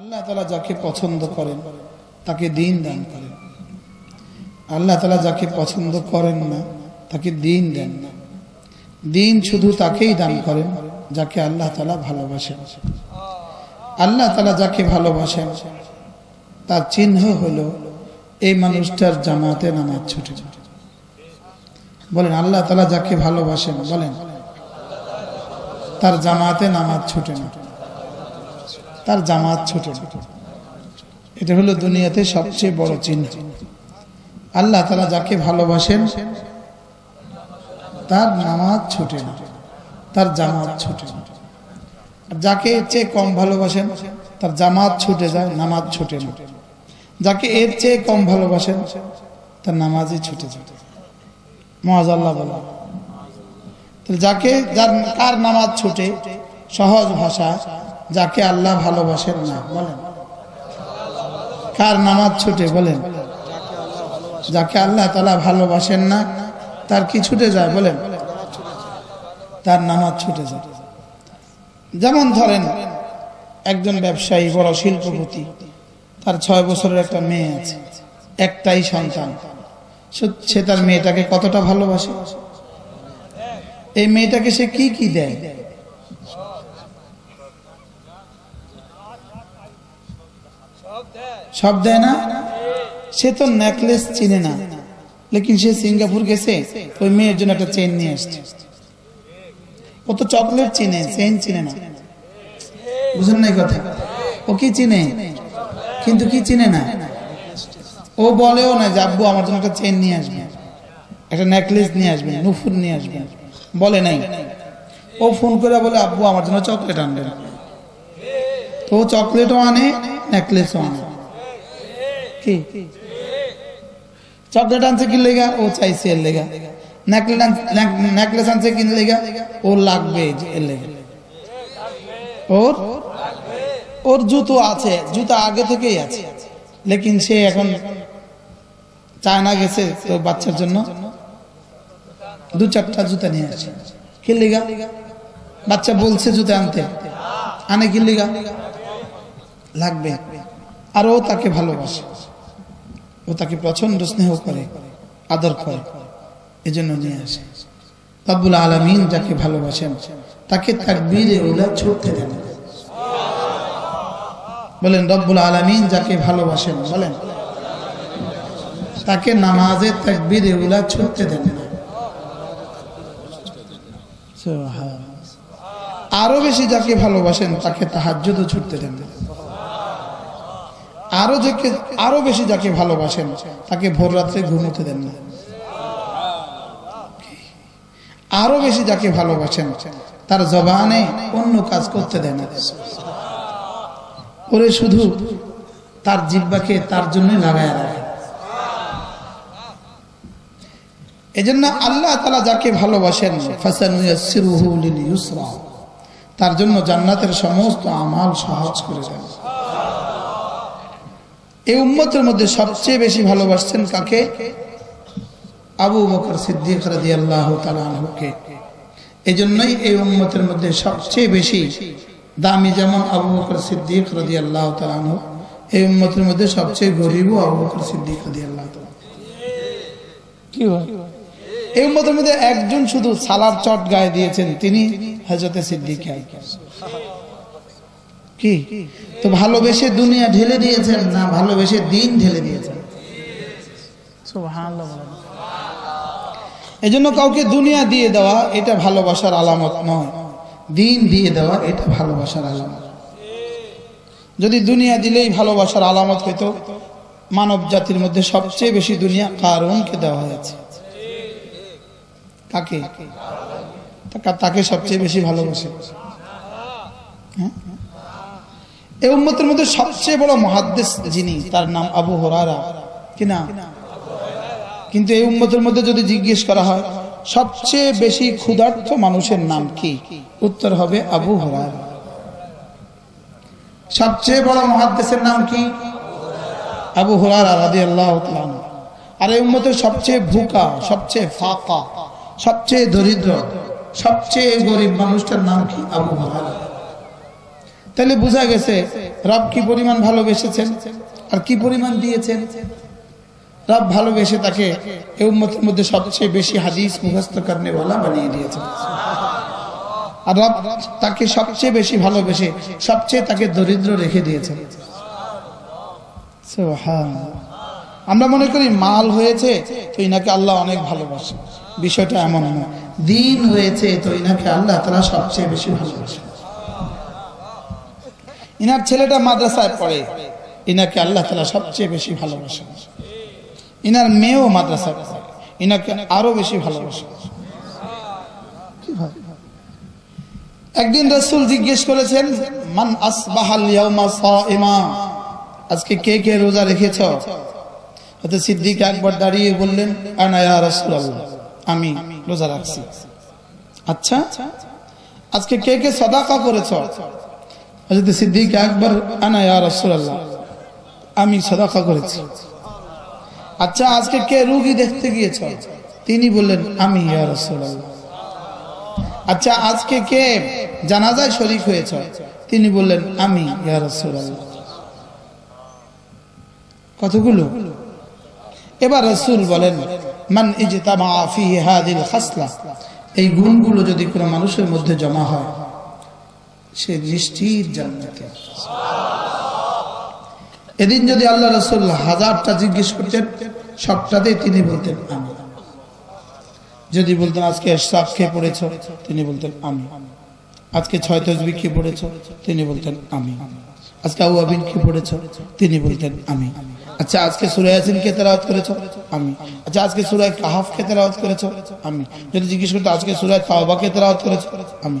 আল্লাহ তালা যাকে পছন্দ করেন, তাকে দিন দান করেন। আল্লাহ তালা যাকে পছন্দ করেন না, তাকে দিন দেন না। দিন শুধু তাকেই দান করেন, যাকে আল্লাহ তালা ভালোবাসেন। আল্লাহ তালা যাকে ভালোবাসেন, তার চিহ্ন হলো এই মানুষটার জামাতে নামাজ ছুটে। বলেন, আল্লাহ তালা যাকে ভালোবাসেন, বলেন, তার জামাতে নামাজ ছুটে না। তার জামাত ছুটে। এটা হলো দুনিয়াতে সবচেয়ে বড় চিহ্ন। আল্লাহ তারা যাকে ভালোবাসেন, তার নামাজ ছুটে তার জামাত ছুটে যাকে এর চেয়ে কম ভালোবাসেন, তার জামাত ছুটে যায়, নামাজ ছুটে না। যাকে এর চেয়ে কম ভালোবাসেন, তার নামাজই ছুটে যায়। মহাজ আল্লাহ বলা যাকে, যার, কার নামাজ ছুটে, সহজ ভাষা যাকে আল্লাহ ভালোবাসেন না, বলেন। কার নামাজ ছুটে, বলেন। যাকে আল্লাহ তালা ভালোবাসেন না, তার কি ছুটে যায়, বলেন। তার নামাজ ছুটে যায়। যেমন ধরেন, একজন ব্যবসায়ী, বড় শিল্পপতি, তার ছয় বছরের একটা মেয়ে আছে, একটাই সন্তান। সে- তার মেয়েটাকে কতটা ভালোবাসে? এই মেয়েটাকে সে কি কি দেয়? সব দেয় না? সে তো নেকলেস চিনে না। লেকিন সে সিঙ্গাপুর গেছে, ওই মেয়ের জন্য একটা চেন নিয়ে আসছে। ও তো চকলেট চিনে চেন চিনে না। বুঝলেন না কথা? ও কি চিনে? কিন্তু কি চিনে না? ও বলেও না যে, আব্বু, আমার জন্য একটা চেন নিয়ে আসবে। একটা নেকলেস নিয়ে আসবে, নুফুর নিয়ে আসবে। বলে নাই। ও ফোন করে বলে, আব্বু, আমার জন্য চকলেট আনবেন। তো চকলেটও আনে নেকলেসও আনে। কি? চকলেট আনছে কি লেগা ও চাইছে এর লেগা। নেকলেস আনছে কি লেগা ও লাগবে এর লেগা। ওর? ওর জুতো আছে, জুতো আগে থেকেই আছে। লেকিন সে এখন চায়না গেছে তো বাচ্চার জন্য। দু চারটা জুতা নিয়ে আসে। কি লেগা বাচ্চা বলছে জুতা আনতে। আনে কি লেগা লাগবে। আর ও তাকে ভালোবাসে। ও তাকে প্রচণ্ড স্নেহ করে, আদর করে, এজন্য নিয়ে আসে। রব্বুল আলমিন যাকে ভালোবাসেন, তাকে তাকবীরে উলা ছুটতে দেন। বলেন, রব্বুল আলমিন যাকে ভালোবাসেন, বলেন, তাকে নামাজে তাকবীরে উলা ছুটতে দেন। আরও বেশি যাকে ভালোবাসেন, তাকে তাহাজ্জুদও ছুটতে দেন। আরও যাকে, আরও বেশি যাকে ভালোবাসেন, তাকে ভোর রাত্রে ঘুমোতে দেন না। আরও বেশি যাকে ভালোবাসেন, তার জবানে অন্য কাজ করতে দেন না। ওরে শুধু তার জিব্বাকে তার জন্য লাগায় রাখে এজন্য আল্লাহ তালা যাকে ভালোবাসেন তার জন্য জান্নাতের সমস্ত আমাল সহজ করে দেন। এই উম্মতের মধ্যে সবচেয়ে বেশি ভালোবাসছেন কাকে? আবু বকর সিদ্দিক রাজি আল্লাহ তালুকে এই জন্যই এই উম্মতের মধ্যে সবচেয়ে বেশি দামি যেমন আবু বকর সিদ্দিক রাজি আল্লাহ তালাহ এই উম্মতের মধ্যে সবচেয়ে গরিবও আবু বকর সিদ্দিক রাজি আল্লাহ কি হয় এই উম্মতের মধ্যে একজন শুধু সালার চট গায়ে দিয়েছেন তিনি হজরতে সিদ্দিক কি? তো ভালোবেসে দুনিয়া ঢেলে দিয়েছেন না ভালোবেসে দিন ঢেলে দিয়েছেন? এই জন্য কাউকে দুনিয়া দিয়ে দেওয়া এটা ভালোবাসার আলামত নয়। দিন দিয়ে দেওয়া এটা ভালোবাসার আলামত। যদি দুনিয়া দিলেই ভালোবাসার আলামত হইত মানব জাতির মধ্যে সবচেয়ে বেশি দুনিয়া কারণকে দেওয়া হয়েছে? কাকে? তাকে সবচেয়ে বেশি ভালোবাসে। হ্যাঁ? এই উম্মতের মধ্যে সবচেয়ে বড় মহাদ্দেশ যিনি, তার নাম আবু হরারা কিনা কিন্তু এই উম্মতের মধ্যে যদি জিজ্ঞেস করা হয়, সবচেয়ে বেশি ক্ষুধার্ত মানুষের নাম কি? উত্তর হবে আবু হরারা সবচেয়ে বড় মহাদ্দেশের নাম কি? আবু হরারা রাদি আল্লাহ আর এই উম্মতের সবচেয়ে ভুকা, সবচেয়ে ফাঁকা, সবচেয়ে দরিদ্র, সবচেয়ে গরিব মানুষটার নাম কি? আবু হরারা তাহলে বোঝা গেছে রব কি পরিমাণ ভালোবেসেছেন আর কি পরিমাণ দিয়েছেন। রব ভালোবেসে তাকে এই উম্মতের মধ্যে সবচেয়ে বেশি হাদিস মুখস্থ কারণে ওয়ালা বানিয়ে দিয়েছেন। আর রব তাকে সবচেয়ে বেশি ভালোবেসে সবচেয়ে তাকে দরিদ্র রেখে দিয়েছেন। আমরা মনে করি মাল হয়েছে তো ইনাকে আল্লাহ অনেক ভালোবাসে। বিষয়টা এমন নয় দিন হয়েছে তো ইনাকে আল্লাহ তারা সবচেয়ে বেশি ভালোবাসে। ইনার ছেলেটা মাদ্রাসায় পড়ে। ইনাকে আল্লাহ তালা সবচেয়ে বেশি ভালোবাসেন। ইনার মেয়েও মাদ্রাসায় পড়ে। ইনাকে আরও বেশি ভালোবাসে কি একদিন রসুল জিজ্ঞেস করেছেন, মান আসবাহাল আজকে কে কে রোজা রেখেছ? হয়তো সিদ্দিক একবার দাঁড়িয়ে বললেন, আনা ইয়া রাসূলুল্লাহ, আমি রোজা রাখছি। আচ্ছা আজকে কে কে সদাকা করেছ? হযরত সিদ্দিক একবার আনা ইয়া রাসূলুল্লাহ, আমি সদাকা করেছি। আচ্ছা আজকে কে রোগী দেখতে গিয়েছ? তিনি বললেন, আমি ইয়া রাসূলুল্লাহ। আচ্ছা আজকে কে জানাজায় শরিক হয়েছ? তিনি বললেন, আমি ইয়া রাসূলুল্লাহ। কতগুলো? এবার রসুল বলেন, মান ইজতামা ফিহি হাদিল খাসলা, এই গুণগুলো যদি কোনো মানুষের মধ্যে জমা হয় সে নিশ্চিত জান্নাতে এদিন যদি আল্লাহ রসুল হাজারটা জিজ্ঞেস করতেন সবটাতে তিনি বলতেন, আমি। যদি বলতেন, আজকে এশরাক খেয়ে পড়েছ? তিনি বলতেন, আমি। আজকে ছয় তসবি খেয়ে পড়েছ? তিনি বলতেন, আমি। আজকে আবু আবিন খেয়ে পড়েছ? তিনি বলতেন, আমি। আচ্ছা আজকে সুরায় ইয়াসিন কে তেলাওয়াত করেছ? আমি। আচ্ছা আজকে সুরায় কাহাফ কে তেলাওয়াত করেছ? আমি। যদি জিজ্ঞেস করতো আজকে সুরায় তাওবা কে তেলাওয়াত করেছ? আমি।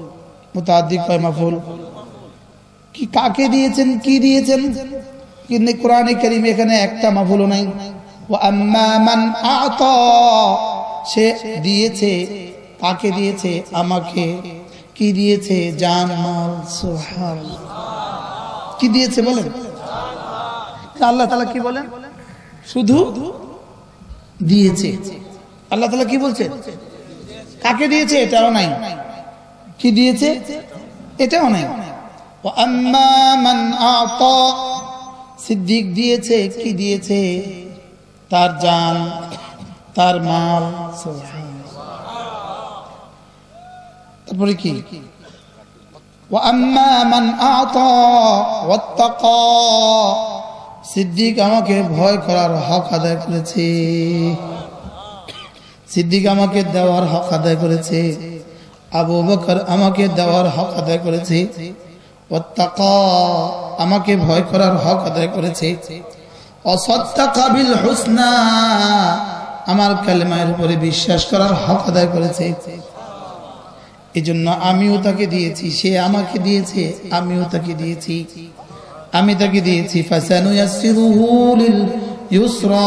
মোতাদি কয় মাফুল। কি কাকে দিয়েছেন, কি দিয়েছেন? কিন্তু কোরআনে করিম এখানে একটা মাফুলও নাই। ও মান আত, সে দিয়েছে, কাকে দিয়েছে? আমাকে। কি দিয়েছে? জান, মাল সুবহানাল্লাহ। কি দিয়েছে বলেন? আল্লাহ তালা কি বলেন? শুধু দিয়েছে। আল্লাহ তালা কি বলছে? কাকে দিয়েছে? এটাও নাই। কি দিয়েছে? এটা অনেক। সিদ্দিক দিয়েছে, কি দিয়েছে? তার জান, তার মাল। তারপরে কি? সিদ্দিক আমাকে ভয় করার হক আদায় করেছে। সিদ্দিক আমাকে দেওয়ার হক আদায় করেছে। আবু বকর আমাকে দেওয়ার হক আদায় করেছে। আমাকে ভয় করার হক আদায় করেছে। আমার কালেমায়ের উপরে বিশ্বাস করার হক আদায় করেছে। এই জন্য আমিও তাকে দিয়েছি, সে আমাকে দিয়েছে, আমিও তাকে দিয়েছি। আমি তাকে দিয়েছি লিল ইউসরা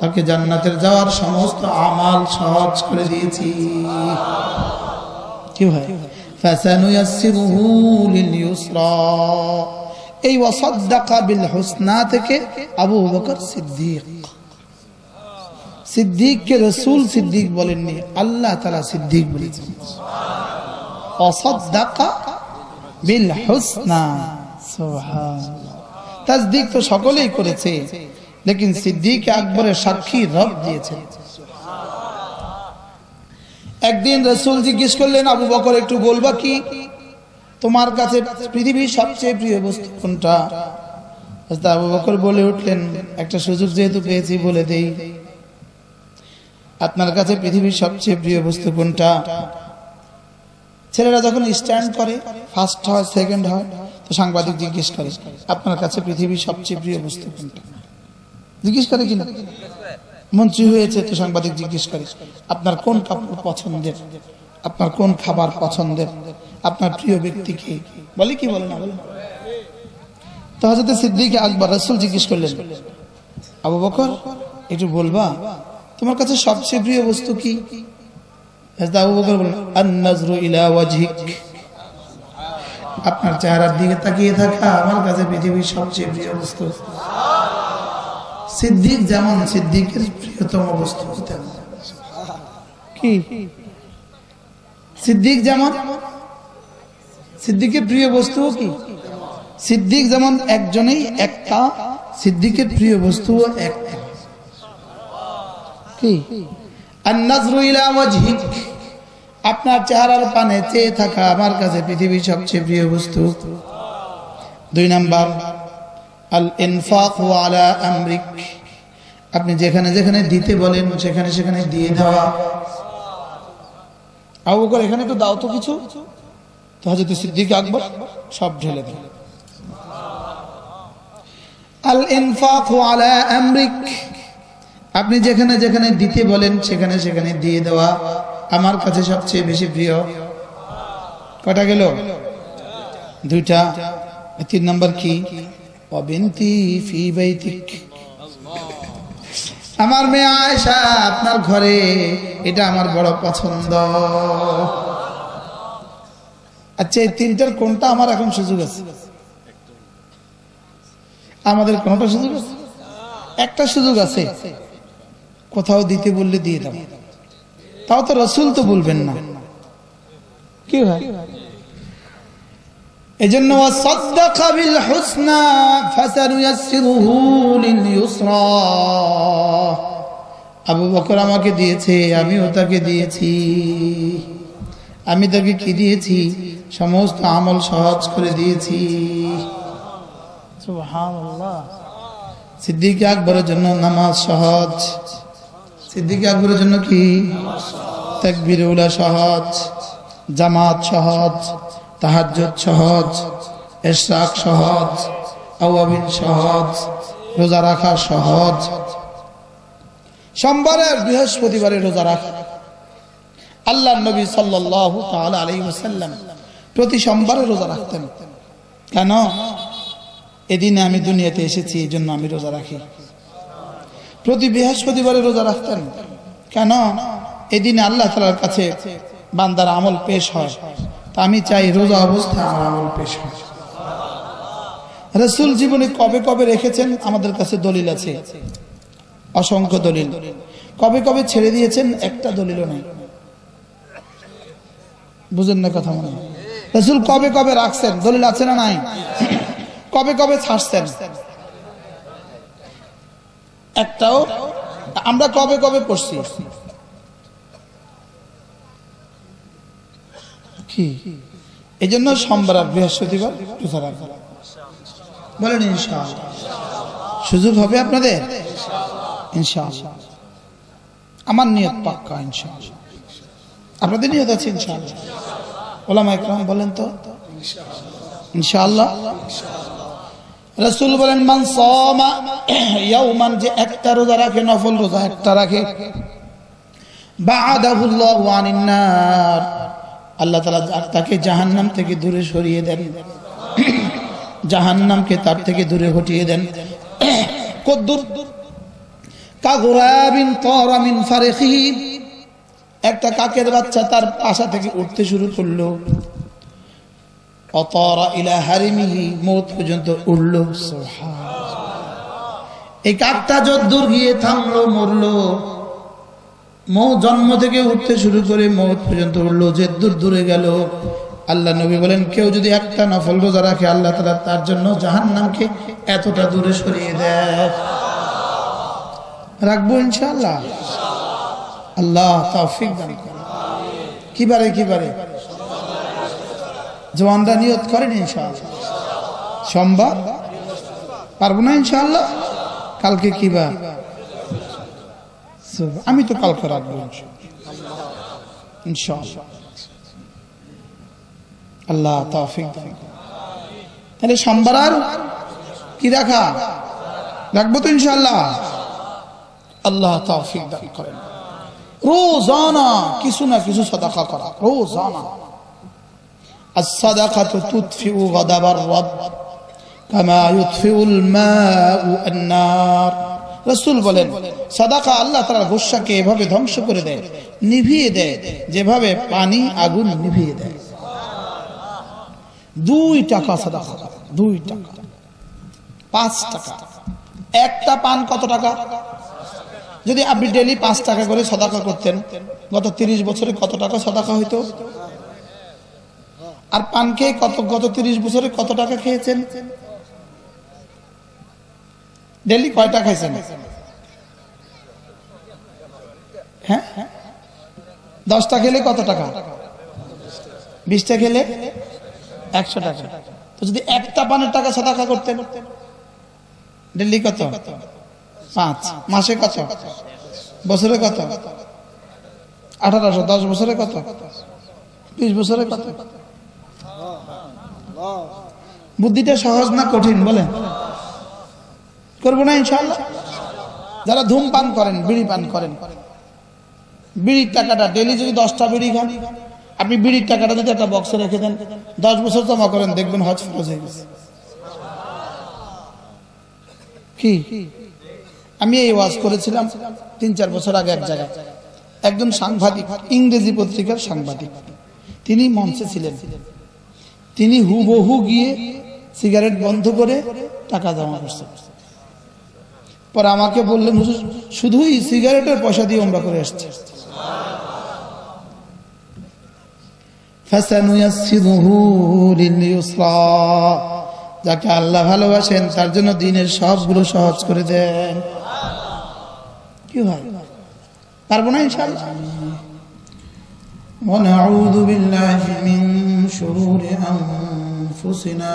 তাকে জান্নাতের যাওয়ার সমস্ত আমাল সহজ করে দিয়েছি। কি এই বিল হুসনা থেকে আবু বকর সিদ্দিক। রসুল সিদ্দিক বলেননি আল্লাহ তালা সিদ্দিক বলেছেন। অসদ্দাকা বিল হুসনা তাজদিক তো সকলেই করেছে। লেকিন সিদ্দিক আকবরের সাক্ষী রব দিয়েছেন। একদিন রসুল জিজ্ঞেস করলেন, আবু বকর, একটু বলবা কি? তোমার কাছে পৃথিবীর সবচেয়ে প্রিয় বস্তু কোনটা? আবু বকর বলে উঠলেন, একটা সুযোগ যেহেতু পেয়েছি, বলে দেই। আপনার কাছে পৃথিবীর সবচেয়ে প্রিয় বস্তু কোনটা? ছেলেরা যখন স্ট্যান্ড করে, ফার্স্ট হয়, সেকেন্ড হয়, তো সাংবাদিক জিজ্ঞেস করে, আপনার কাছে পৃথিবীর সবচেয়ে প্রিয় বস্তু কোনটা? জিজ্ঞেস করে কিনা? মন্ত্রী হয়েছে তো সাংবাদিক জিজ্ঞেস করে, আপনার কোন কাপড় পছন্দের? আপনার কোন খাবার পছন্দের? আপনার প্রিয় ব্যক্তি কি? বলে কি বলে না? বলে তো হজরত সিদ্দিক আকবর রসুল জিজ্ঞেস করলেন, আবু বকর, একটু বলবা, তোমার কাছে সবচেয়ে প্রিয় বস্তু কি? আবু বকর বললেন আপনার চেহারার দিকে তাকিয়ে থাকা আমার কাছে পৃথিবীর সবচেয়ে প্রিয় বস্তু। সিদ্দিক যেমন সিদ্দিকের প্রিয়তম বস্তু তেমন। কি? সিদ্দিক যেমন সিদ্দিকের প্রিয় বস্তু কি? সিদ্দিক যেমন একজনেই একটা সিদ্দিকের প্রিয় বস্তু একটা কি? আপনার চেহারার পানে চেয়ে থাকা আমার কাছে পৃথিবীর সবচেয়ে প্রিয় বস্তু। দুই নাম্বার আল ইনফাক আলা আমরিক। আপনি যেখানে যেখানে দিতে বলেন, সেখানে সেখানে দিয়ে দেওয়া। আবু এখানে তো দাও তো কিছু। তো সিদ্দিক আকবর সব ঢেলে আলা আমরিক। আপনি যেখানে যেখানে দিতে বলেন, সেখানে সেখানে দিয়ে দেওয়া। আমার কাছে সবচেয়ে বেশি প্রিয়। কটা গেল? দুইটা। তিন নম্বর কি? অবিন্তি ফি বাইতিক। আমার মেয়ে আয়সা আপনার ঘরে, এটা আমার বড় পছন্দ। আচ্ছা এই তিনটার কোনটা আমার এখন সুযোগ আছে? আমাদের কোনটা সুযোগ আছে? একটা সুযোগ আছে। কোথাও দিতে বললে দিয়ে দাও। তাও তো রসুল তো বলবেন না। কি হয় এজন্য ওয়াসাদ্দাকা হুসনা আবু বকর আমাকে দিয়েছে, আমিও তাকে দিয়েছি। আমি তাকে কি দিয়েছি? সমস্ত আমল সহজ করে দিয়েছি। সিদ্দিক আকবরের জন্য নামাজ সহজ। সিদ্দিক আকবরের জন্য কি? তাকবিরুলা সহজ। জামাত সহজ। তাহাজ্জুদ সহজ, এশরাক সহজ, আওয়াবিন সহজ, রোজা রাখা সহজ। সোমবারের বৃহস্পতিবারে রোজা রাখা। আল্লাহ নবী সাল্লাল্লাহু তাআলা আলাইহি ওয়াসাল্লাম প্রতি সোমবারে রোজা রাখতেন। কেন? এদিনে আমি দুনিয়াতে এসেছি এই জন্য আমি রোজা রাখি। প্রতি বৃহস্পতিবারে রোজা রাখতেন। কেন? এদিনে আল্লাহ তালার কাছে বান্দার আমল পেশ হয়। তা আমি চাই রোজা অবস্থায় আমার আমল পেশ রসুল জীবনে কবে কবে রেখেছেন? আমাদের কাছে দলিল আছে। অসংখ্য দলিল। কবে কবে ছেড়ে দিয়েছেন? একটা দলিলও নেই। বুঝেন না কথা মনে? রসুল কবে কবে রাখছেন? দলিল আছে না নাই? কবে কবে ছাড়ছেন? একটাও আমরা কবে কবে পড়ছি? কি? এই জন্য সোমবার আর বৃহস্পতিবার রোজা রাখব। বলেন ইনশাআল্লাহ। সুযোগ হবে আপনাদের? ইনশাআল্লাহ। আমার নিয়ত পাক্কা, ইনশাআল্লাহ। আপনাদের নিয়ত আছে, ইনশাআল্লাহ? ওলামা একরাম বলেন তো? ইনশাআল্লাহ। রসুল বলেন, মান সামা ইয়াউমান যে একটা রোজা রাখে, নফল রোজা একটা রাখে। বাআদাহুল্লাহু আনিন নার আল্লাহ তাআলা তাকে জাহান্নাম থেকে দূরে সরিয়ে দেন। জাহান্নামকে তার থেকে দূরে হটিয়ে দেন। কদ্দুর একটা কাকের বাচ্চা তার পাশা থেকে উঠতে শুরু করল। অতরা পর্যন্ত এই কাকটা যদ্দূর গিয়ে থামলো, মরলো। মৌ জন্ম থেকে উঠতে শুরু করে মৌত পর্যন্ত উঠল, যে দূর দূরে গেল। আল্লাহ নবী বলেন, কেউ যদি একটা নফল রোজা রাখে, আল্লাহ তালা তার জন্য জাহান নামকে এতটা দূরে সরিয়ে দেয়। রাখব ইনশাআল্লাহ? আল্লাহ তাফিক দান করে কিবারে কিবারে জওয়ানরা নিয়ত করেন ইনশাআল্লাহ। সম্ভব? পারব না ইনশাআল্লাহ? কালকে কি বার? আমি তো কালকে রাখবো ইনশাআল্লাহ আল্লাহ তৌফিক দান করুন। তাহলে সোমবার আর কি রাখা রাখবো তো ইনশাআল্লাহ আল্লাহ তৌফিক দান করেন রোজানা কিছু না কিছু সদাকা করা রোজানা الصدقة تطفئ غضب الرب كما يطفئ الماء النار রসুল বলেন, সাদাকা আল্লাহ তার গোসাকে এভাবে ধ্বংস করে দেয়, নিভিয়ে দেয়, যেভাবে পানি আগুন নিভিয়ে দেয়। দুই টাকা সাদাকা, দুই টাকা, পাঁচ টাকা। একটা পান কত টাকা? যদি আপনি ডেলি পাঁচ টাকা করে সদাকা করতেন, গত তিরিশ বছরে কত টাকা সদাকা হইতো? আর পান খেয়ে কত, গত তিরিশ বছরে কত টাকা খেয়েছেন? ডেলি কয়টা খাইছেন? হ্যাঁ? দশটা খেলে কত টাকা? বিশটা খেলে একশো টাকা। তো যদি একটা পানের টাকা সদাকা করতেন ডেলি কত? পাঁচ। মাসে কত? বছরে কত? আঠারোশো। দশ বছরে কত? বিশ বছরে কত? বুদ্ধিটা সহজ না কঠিন? বলেন। করব না ইনশাল্লাহ যারা ধূমপান করেন বিড়ি পান করেন, বিড়ির টাকাটা ডেলি যদি দশটা বিড়ি খান, আপনি বিড়ির টাকাটা যদি একটা বক্সে রেখে দেন, দশ বছর জমা করেন, দেখবেন হজ ফরজ হয়ে গেছে। কি? আমি এই ওয়াজ করেছিলাম তিন চার বছর আগে এক জায়গায়। একজন সাংবাদিক, ইংরেজি পত্রিকার সাংবাদিক। তিনি মঞ্চে ছিলেন। তিনি হুবহু গিয়ে সিগারেট বন্ধ করে টাকা জমা করছেন। পরে আমাকে বললেন, হুজুর, শুধুই সিগারেটের পয়সা দিয়ে আমরা করে এসছে যাকে আল্লাহ ভালোবাসেন, তার জন্য দিনের সবগুলো সহজ করে দেন। কি হয়? পারব না ইনশাল্লাহ ونعوذ بالله من شرور أنفسنا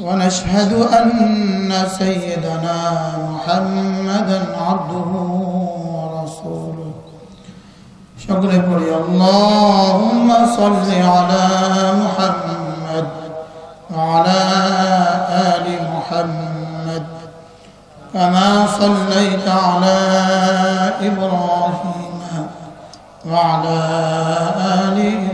ونشهد أن سيدنا محمدا عبده ورسوله. شكر قولي اللهم صل على محمد وعلى آل محمد كما صليت على إبراهيم وعلى آل إبراهيم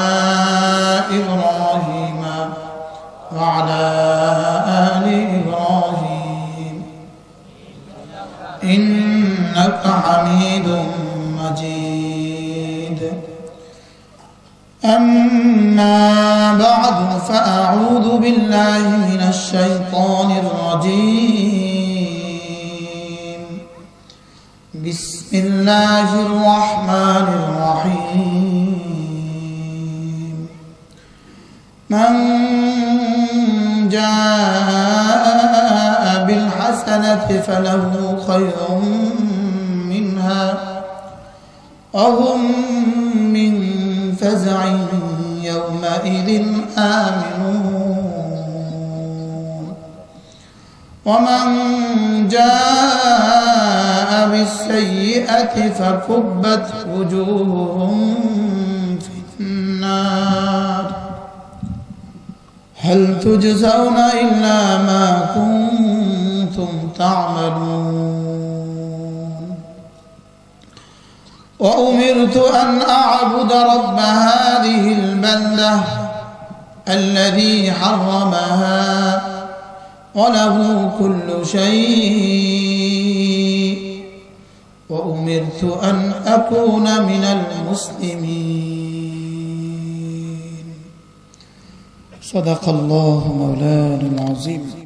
بعد فأعوذ بالله من الشيطان الرجيم. بسم الله الرحمن الرحيم. من جاء بالحسنة فله خير منها وهم من فزع يومئذ آمنون. ومن جاء بالسيئة فكبت وجوههم في النار. هل تجزون إلا ما كنتم تعملون؟ وأمرت أن أعبد رب هذه البلدة الذي حرمها وله كل شيء. وأمرت أن أكون من المسلمين. صدق الله مولانا العظيم.